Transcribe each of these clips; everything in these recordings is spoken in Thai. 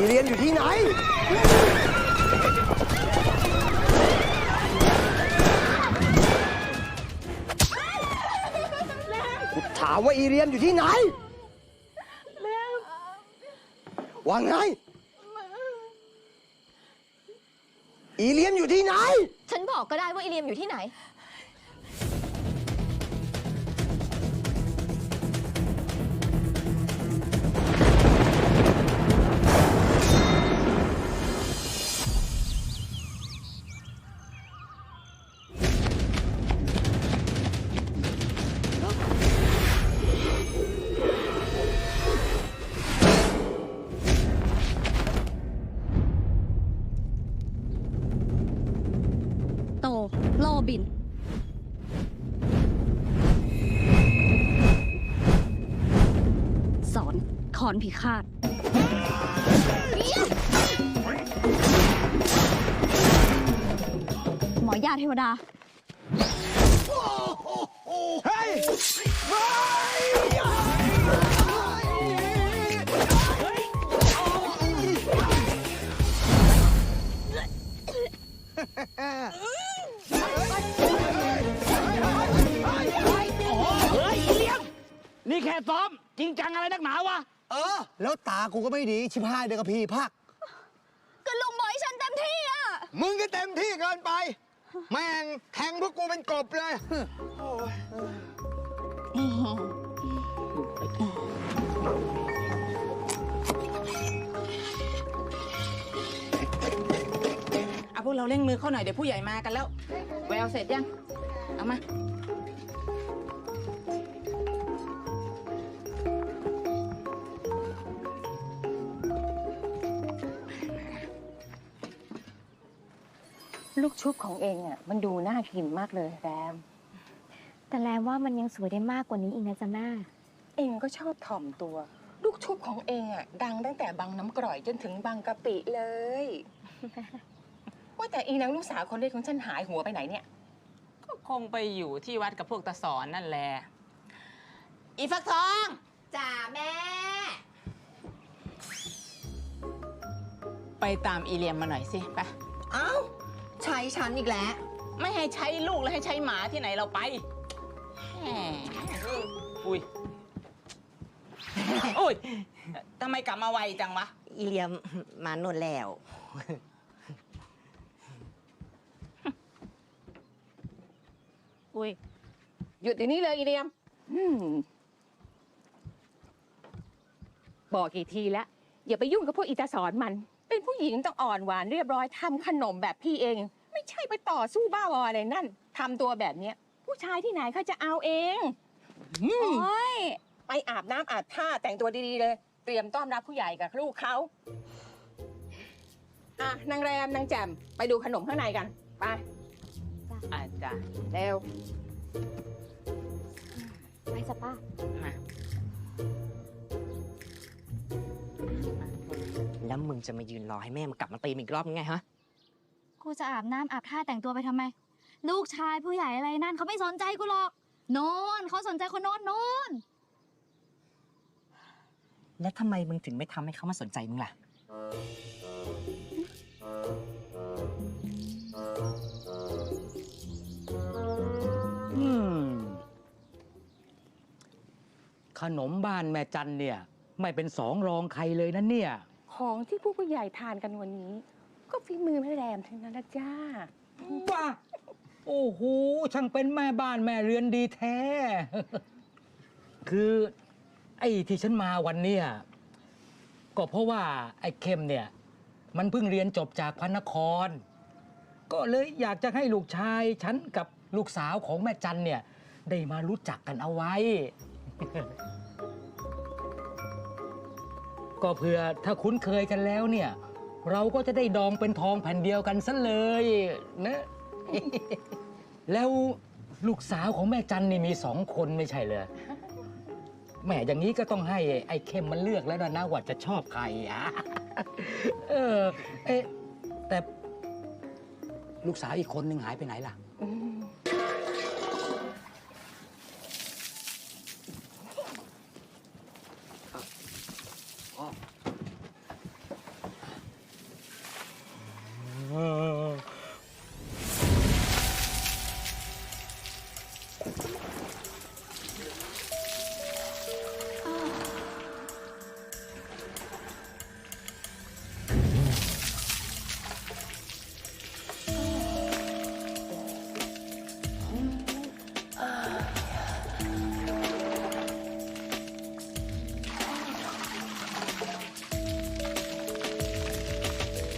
อีเลียนอยู่ที่ไหน ถามว่าอีเลียนอยู่ที่ไหนว่าไง อีเลียนอยู่ที่ไหน ฉันบอกก็ได้ว่าอีเลียมอยู่ที่ไหน บิน สอนคอนพิฆาตหมอยาเทวดา เฮ้ย นี่แค่ซ้อม จริงจังอะไรนักหนาวะ เออ แล้วตากูก็ไม่ดี ชิบหายเด็กกับพี่พัก ก็ลุงบอกให้ฉันเต็มที่อะ มึงก็เต็มที่เกินไป แม่งแทงพวกกูเป็นกบเลยเอาพวกเราเร่งมือเข้าหน่อยเดี๋ยวผู้ใหญ่มากันแล้ว แววเสร็จยัง เอามา ลูกชุบของเองอะมันดูน่ากินมากเลยแรม แต่แลว่ามันยังสวยได้มากกว่านี้อีกนะจ๊ะแม่เองก็ชอบถ่อมตัว ลูกชุบของเองอะดังตั้งแต่บางน้ำกร่อยจนถึงบางกะปิเลย ว่าแต่อีนางลูกสาวคนเล็กของฉันหายหัวไปไหนเนี่ย ก็คงไปอยู่ที่วัดกับพวกตาสอนนั่นแหละอีฟักทองจ้าแม่ ไปตามอีเลียมมาหน่อยสิไป เอ้าใช้ ฉันอีกแล้ว ไม่ให้ใช้ลูกแล้วให้ใช้หมาที่ไหนเราไปแหมอุ้ยอุ้ยทำไมกลับมาไวจังวะ อีเลียมมาโน่นแล้ว อุ้ย หยุดเดี๋ยวนี้เลยอีเลียมอืมบอกกี่ทีแล้ว อย่าไปยุ่งกับพวกอีตาสอนมัน เป็นผู้หญิงต้องอ่อนหวานเรียบร้อยทำขนมแบบพี่เองไม่ ใช่ไปต่อสู้บ้าบออะไรนั่นทำตัวแบบเนี้ย ผู้ชายที่ไหนเขาจะเอาเองโอ้ยไปอาบน้ำอาบท่าแต่งตัวดีๆเลย เตรียมต้อนรับผู้ใหญ่กับลูกเขาอะนางแรมนางแจ่มไปดูขนมข้างในกัน ไปอาจารย์เร็ว ไปจ้ะป้ามาแล้วมึงจะมายืนรอให้แม่มันกลับมาตีมงอีกรอบยังไงฮะ กูจะอาบน้ำอาบท่าแต่งตัวไปทำไม ลูกชายผู้ใหญ่อะไรนั่นเขาไม่สนใจกูหรอก โนนเขาสนใจคนโน้นโน้นแล้วทำไมมึงถึงไม่ทำให้เขามาสนใจมึงล่ะ อืม ขนมบ้านแม่จันเนี่ย ไม่เป็นสองรองใครเลยนะเนี่ย ของที่ผู้ใหญ่ทานกันวันนี้ ก็ฝีมือแม่แรมทั้งนั้นนะจ้า ว้าโอ้โหช่างเป็นแม่บ้านแม่เรือนดีแท้ คือไอ้ที่ฉันมาวันเนี้ยก็เพราะว่าไอ้เข้มเนี่ย มันเพิ่งเรียนจบจากพระนคร ก็เลยอยากจะให้ลูกชายฉันกับลูกสาวของแม่จันเนี่ย ได้มารู้จักกันเอาไว้ ก็เพื่อถ้าคุ้นเคยกันแล้วเนี่ย เราก็จะได้ดองเป็นทองแผ่นเดียวกันซะเลยนะ แล้วลูกสาวของแม่จันนี่มีสองคนไม่ใช่เลยแหมอย่างนี้ก็ต้องให้ไอ้เข้มมันเลือกแล้วนะนะว่าจะชอบใครอะเออเอ๊ะแต่ลูกสาวอีกคนหนึ่งหายไปไหนล่ะ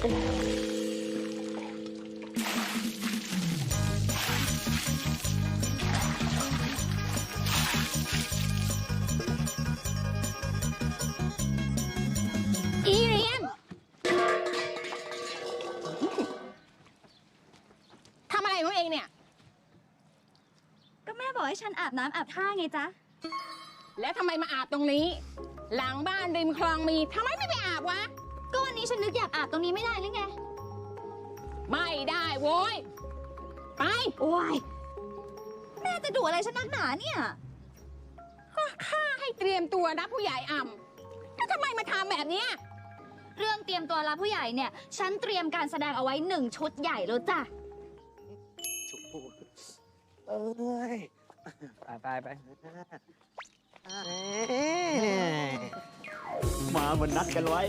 อีเรียน ทำอะไรของเองเนี่ย ก็แม่บอกให้ฉันอาบน้ำอาบท่าไงจ๊ะ แล้วทำไมมาอาบตรงนี้ หลังบ้านริมคลองมีทำไมไม่ไปอาบวะก็วั นนี้ฉันนึกอยากอาบตรงนี้ไม่ได้หรือไง ไม่ได้โว้ย ไป โอ้ย แม่จะดุอะไรฉันนักหนาเนี่ยข้าให้เตรียมตัวรับผู้ใหญ่อ่ำแล้วทำไมมาทำแบบเนี้ยเรื่องเตรียมตัวรับผู้ใหญ่เนี่ย ฉันเตรียมการแสดงเอาไว้หนึ่งชุดใหญ่แล้วจ้ะเอ้ย ไปไปไป มาเหมือนนัดกันไว้